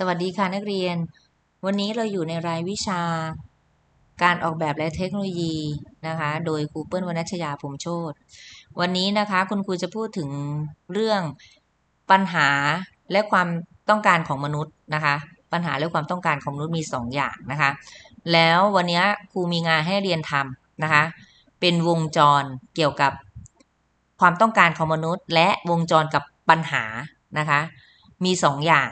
สวัสดีค่ะนักเรียน วันนี้เราอยู่ในรายวิชา การออกแบบและเทคโนโลยีนะคะ โดยครูเปิ้ลวรรณชยาพรหมโชตวันนี้นะคะคุณครูจะพูดถึงเรื่องปัญหาและความต้องการของมนุษย์นะคะ ปัญหาและความต้องการของมนุษย์มีสองอย่างนะคะ แล้ววันนี้ครูมีงานให้เรียนทำนะคะ เป็นวงจรเกี่ยวกับความต้องการของมนุษย์ และวงจรกับปัญหานะคะ มีสองอย่าง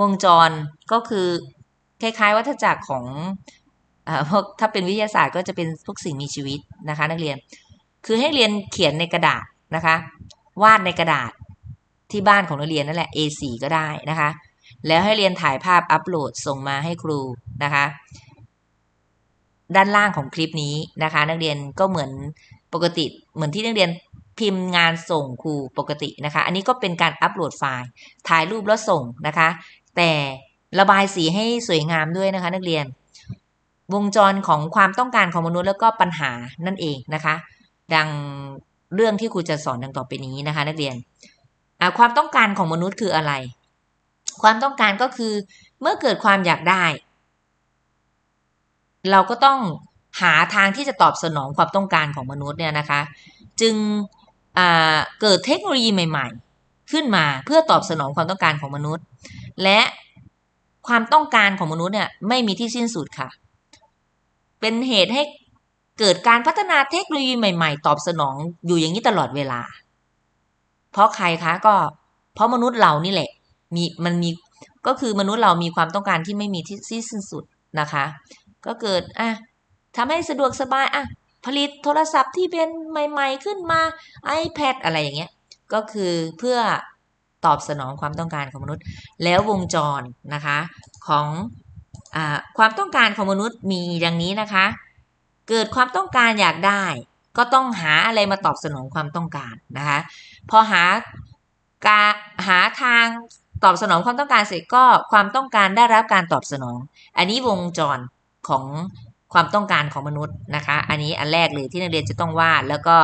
วงจรก็คือคล้ายๆวัฏจักรของอพวกถ้าเป็นวิทยาศาสตร์ก็จะเป็นพวกสิ่งมีชีวิตนะคะ นักเรียน คือให้เรียนเขียนในกระดาษนะคะ วาดในกระดาษที่บ้านของนักเรียนนั่นแหละ A4 ก็ได้นะคะ แล้วให้เรียนถ่ายภาพอัปโหลดส่งมาให้ครูนะคะ ด้านล่างของคลิปนี้นะคะ นักเรียนก็เหมือนปกติเหมือนที่นักเรียนพิมพ์งานส่งครูปกตินะคะ อันนี้ก็เป็นการอัปโหลดไฟล์ ถ่ายรูปแล้วส่งนะคะ แต่ระบายสีให้สวยงามด้วยนะคะ นักเรียน วงจรของความต้องการของมนุษย์แล้วก็ปัญหานั่นเองนะคะ ดังเรื่องที่ครูจะสอนดังต่อไปนี้นะคะ นักเรียนความต้องการของมนุษย์คืออะไร ความต้องการก็คือเมื่อเกิดความอยากได้ เราก็ต้องหาทางที่จะตอบสนองความต้องการของมนุษย์เนี่ยนะคะ จึงเกิดเทคโนโลยีใหม่ ๆ ขึ้นมาเพื่อตอบสนองความต้องการของมนุษย์ และความต้องการของมนุษย์เนี่ยไม่มีที่สิ้นสุดค่ะ เป็นเหตุให้เกิดการพัฒนาเทคโนโลยีใหม่ ๆ ตอบสนองอยู่อย่างนี้ตลอดเวลา เพราะใครคะก็ เพราะมนุษย์เรานี่แหละมีมันมีก็คือมนุษย์เรามีความต้องการที่ไม่มีที่สิ้นสุดนะคะ ก็เกิดอะทำให้สะดวกสบายอะผลิตโทรศัพท์ที่เป็นใหม่ ๆ ขึ้นมา iPad อะไรอย่างเงี้ย ก็คือเพื่อตอบสนองความต้องการของมนุษย์ แล้ววงจรนะคะของอความต้องการของมนุษย์มีอย่างนี้นะคะ เกิดความต้องการอยากได้ ก็ต้องหาอะไรมาตอบสนองความต้องการนะคะพอหากาหาทางตอบสนองความต้องการเสร็จก็ความต้องการได้รับการตอบสนอง อันนี้วงจรของความต้องการของมนุษย์นะคะ อันนี้อันแรกเลยที่นักเรียนจะต้องวาดแล้วก็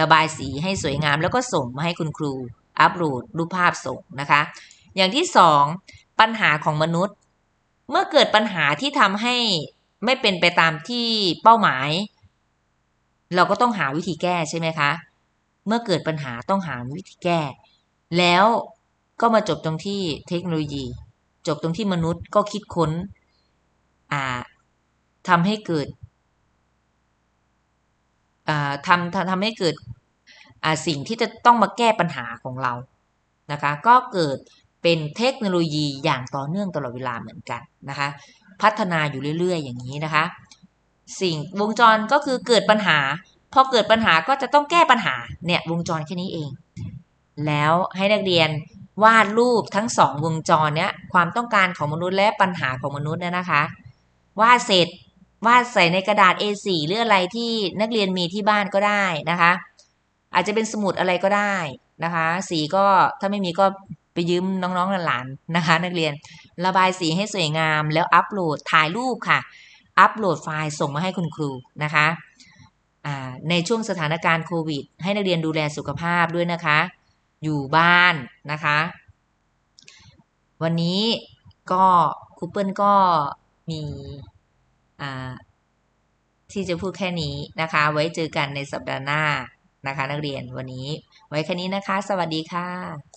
ระบายสีให้สวยงามแล้วก็ส่งมาให้คุณครูอัปโหลดรูปภาพส่งนะคะ อย่างที่สองปัญหาของมนุษย์ เมื่อเกิดปัญหาที่ทำให้ไม่เป็นไปตามที่เป้าหมาย เราก็ต้องหาวิธีแก้ใช่ไหมคะ เมื่อเกิดปัญหาต้องหาวิธีแก้ แล้วก็มาจบตรงที่เทคโนโลยี จบตรงที่มนุษย์ก็คิดค้นอ่าทำให้เกิด ทำทำทำให้เกิดสิ่งที่จะต้องมาแก้ปัญหาของเรานะคะ ก็เกิดเป็นเทคโนโลยีอย่างต่อเนื่องตลอดเวลาเหมือนกันนะคะ พัฒนาอยู่เรื่อย ๆ อย่างนี้นะคะ สิ่งวงจรก็คือเกิดปัญหา พอเกิดปัญหาก็จะต้องแก้ปัญหาเนี่ยวงจรแค่นี้เอง แล้วให้นักเรียนวาดรูปทั้งสองวงจรเนี้ยความต้องการของมนุษย์และปัญหาของมนุษย์เนี่ยนะคะวาดเสร็จ วาดใส่ในกระดาษ A4 หรืออะไรที่นักเรียนมีที่บ้านก็ได้นะคะ อาจจะเป็นสมุดอะไรก็ได้นะคะ สีก็ถ้าไม่มีก็ไปยืมน้องๆหลานๆนะคะ นักเรียนระบายสีให้สวยงามแล้วอัปโหลดถ่ายรูปค่ะ อัปโหลดไฟล์ส่งมาให้คุณครูนะคะในช่วงสถานการณ์โควิด ให้นักเรียนดูแลสุขภาพด้วยนะคะ อยู่บ้านนะคะ วันนี้ก็คูเปิลก็มี ที่จะพูดแค่นี้นะคะ ไว้เจอกันในสัปดาห์หน้านะคะ นักเรียนวันนี้ ไว้แค่นี้นะคะ สวัสดีค่ะ